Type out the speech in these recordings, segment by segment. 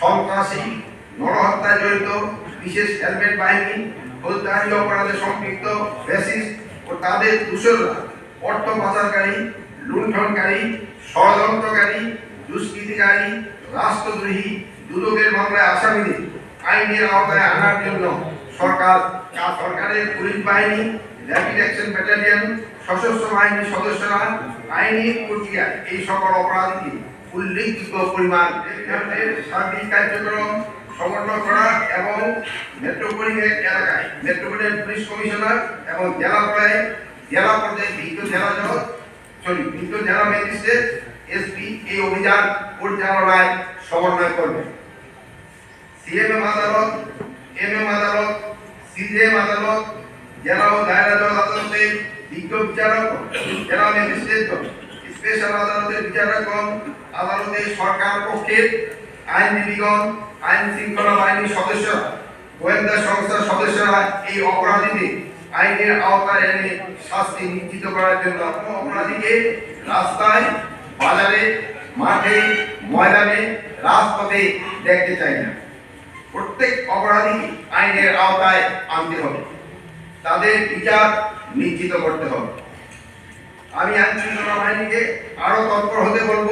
সন্ত্রাসী নরহত্যায় জড়িত, বিশেষ হেলমেট বাহিনী ফৌজদারি অপরাধে সম্পৃক্ত বেসিস ও তাদের দূষণরা অর্থ পাচারকারী লুণ্ঠনকারী, ষড়যন্ত্রকারী, দুষ্কৃতিকারী, রাষ্ট্রদ্রোহী, দুদকের মামলায় আসামিদের আইনের আওতায় আনার জন্য সরকার সরকারের পুলিশ বাহিনী র্যাপিড অ্যাকশন ব্যাটালিয়ন, সশস্ত্র বাহিনীর সদস্যরা আইনি প্রক্রিয়ায় এই সকল অপরাধীকে উল্লেখযোগ্য পরিমাণ সার্বিক কার্যক্রম সমন্বয় করা এবং মেট্রোপলিটন এলাকায় মেট্রোপলিটন পুলিশ কমিশনার এবং জেলা পর্যায়ে জেলা পর্যায়ে বিজ্ঞ জেলা জজ সরি বিজ্ঞ জেলা ম্যাজিস্ট্রেট, এসপি এই অভিযান পরিচালনায় সমন্বয় করবে। সিএমএম আদালত, এমএম আদালত সিজিএম আদালত জেলা ও দায়রা জজ আদালতের বিজ্ঞ বিচারক জেলা ম্যাজিস্ট্রেট, স্পেশাল আদালতের বিচারকগণ আদালতের সরকার পক্ষের আইনজীবীগণ আইন শৃঙ্খলা বাহিনীর সদস্যরা, গোয়েন্দা সংস্থার সদস্যরা এই অপরাধীদের আইনের আওতায় এনে শাস্তি নিশ্চিত করার জন্য অপরাধীকে রাস্তায়, বাজারে, মাঠে, ময়দানে, রাজপথে দেখতে চাই না। প্রত্যেক অপরাধী আইনের আওতায় আনতে হবে। তাদের বিচার নিশ্চিত করতে হবে। আমি আইন শৃঙ্খলা বাহিনীকে আরও তৎপর হতে বলব।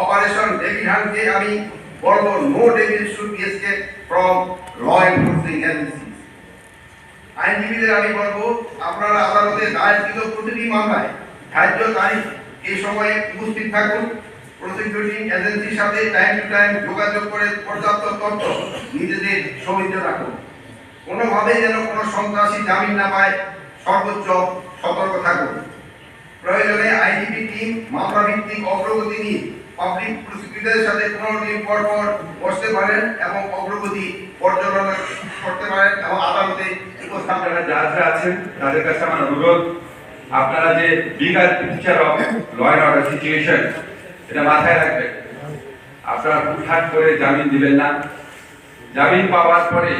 অপারেশন ডেভিড হানকে আমি বলব no David should from law enforcing agency আইনজীবীদের আমি বলব, আপনারা আদালতে দায়েরকৃত প্রতিটি মামলায় ধার্য তারিখ এই সময়ে উপস্থিত থাকুন। প্রসিকিউটিং এজেন্সির সাথে টাইম টু টাইম যোগাযোগ করে পর্যাপ্ত তথ্য নিজেদের সমিত রাখুন। কোনোভাবে যেন কোনো সন্ত্রাসী জামিন না পায়, সর্বোচ্চ সতর্ক থাকুন। প্রয়োজনে আইডিপি টিম মামলা ভিত্তিক অগ্রগতি নিয়ে পাবলিক প্রসিকিউটরের সাথে পনেরো দিন পর বসতে পারেন এবং অগ্রগতি পর্যবেক্ষণ করতে পারেন এবং আদালতে আপনারা যারা আছেন, তাদের কাছে আমার অনুরোধ, আপনারা যে bigger picture of law and order situation এটা মাথায় রাখবেন। আপনারা হুটহাট করে জামিন দিবেন না। জামিন পাওয়ার পরে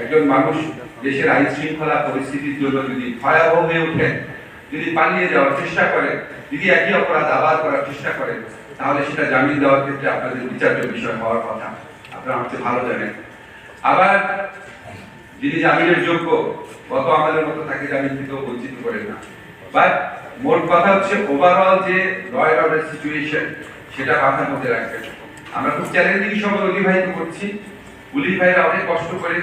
একজন মানুষ দেশের আইন শৃঙ্খলা পরিস্থিতির জন্য যদি ভয়াবহ হয়ে ওঠেন যদি পালিয়ে যাওয়ার চেষ্টা করেন যদি একই অপরাধ আবার করার চেষ্টা করেন তাহলে সেটা জামিন দেওয়ার ক্ষেত্রে আপনাদের বিচার্য বিষয় হওয়ার কথা। আপনারা হচ্ছে ভালো জানেন। আবার যিনি জামিনের যোগ্য, গত আমাদের মতো তাকে জামিন থেকেও বঞ্চিত করেন না। বাট মোট কথা হচ্ছে ওভারঅল যে ল অ্যান্ড অর্ডার সিচুয়েশন সেটা মাথার মধ্যে রাখবেন। আমরা খুব চ্যালেঞ্জিং সময় অতিবাহিত করছি। পুলিশ ভাইরা অনেক কষ্ট করে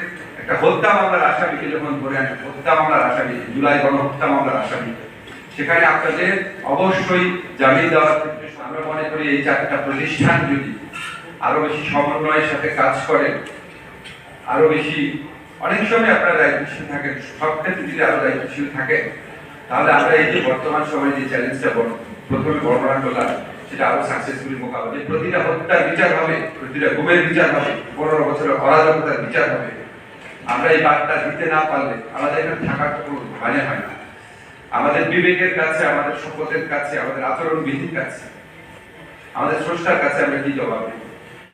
একটা হত্যা মামলার আসামিকে যখন ধরে আনে, হত্যা মামলার আসামি জুলাই গণহত্যা মামলার আসামি সেখানে আপনাদের অবশ্যই জামিন দেওয়ার ক্ষেত্রে আমরা মনে করি এই চারটা প্রতিষ্ঠান যদি আরও বেশি সমন্বয়ের সাথে কাজ করে, আরও বেশি, অনেক সময় আপনারা দায়িত্বশীল থাকেন, সব ক্ষেত্রে যদি আরও দায়িত্বশীল থাকেন তাহলে আমরা এই যে বর্তমান সময়ে যে চ্যালেঞ্জটা প্রথমে বর্ণনা করলাম সেটা আরও সাকসেসফুলি মোকাবেলা প্রতিটা হত্যার বিচার হবে, প্রতিটা গুমের বিচার হবে, পনেরো বছরের অরাজকতার বিচার হবে। আমরা এই বার্তা দিতে না পারলে আমাদের এখানে থাকার কোনো মানে হয় না। আমাদের বিবেকের কাছে, আমাদের শপথের কাছে, আমাদের আচরণ বিধির কাছে, আমাদের স্রষ্টার কাছে আমরা কি জবাব দেব